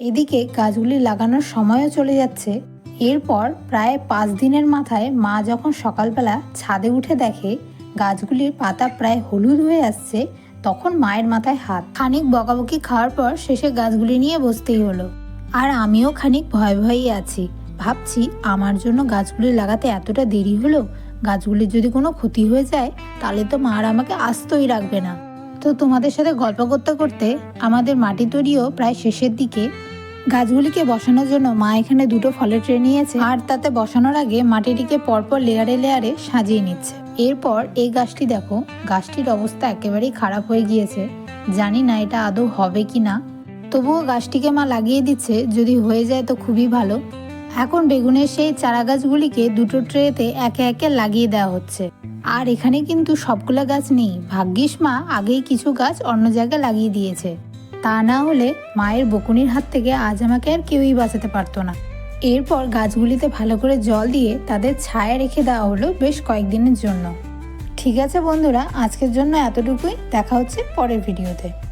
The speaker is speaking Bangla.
এদিকে গাছগুলি লাগানোর সময়ও চলে যাচ্ছে। এরপর প্রায় পাঁচ দিনের মাথায় মা যখন সকালবেলা ছাদে উঠে দেখে গাছগুলির পাতা প্রায় হলুদ হয়ে আসছে, তখন মায়ের মাথায় হাত। খানিক বকাবকি খাওয়ার পর শেষে গাছগুলি নিয়ে বসতেই হলো। আর আমিও খানিক ভয় ভয়েই আছি। ভাবছি, আমার জন্য গাছগুলি লাগাতে এতটা দেরি হলো? গাছগুলির যদি কোনো ক্ষতি হয়ে যায়, তাহলে তো মা আর আমাকে আস্তই রাখবে না। তো তোমাদের সাথে গল্প করতে করতে আমাদের মাটি তৈরিও প্রায় শেষের দিকে গাছগুলিকে বসানোর জন্য মা এখানে দুটো ফলের ট্রে নিয়েছে। আর তাতে বসানোর আগে মাটিটিকে পরপর লেয়ারে লেয়ারে সাজিয়ে নিচ্ছে। এরপর এই গাছটি দেখো, গাছটির অবস্থা একেবারেই খারাপ হয়ে গিয়েছে। জানি না এটা আদৌ হবে কি না। তবুও গাছটিকে মা লাগিয়ে দিচ্ছে, যদি হয়ে যায় তো খুবই ভালো। এখন বেগুনের সেই চারা গাছগুলিকে দুটো ট্রেতে একে একে লাগিয়ে দেওয়া হচ্ছে। আর এখানে কিন্তু সবগুলো গাছ নেই। ভাগ্যিস মা আগেই কিছু গাছ অন্য জায়গায় লাগিয়ে দিয়েছে। তা না হলে মায়ের বকুনির হাত থেকে আজ আমাকে আর কেউই বাঁচাতে পারতো না। এরপর গাছগুলিতে ভালো করে জল দিয়ে তাদের ছায়া রেখে দেওয়া হলো বেশ কয়েকদিনের জন্য। ঠিক আছে বন্ধুরা, আজকের জন্য এতটুকুই। দেখা হচ্ছে পরের ভিডিওতে।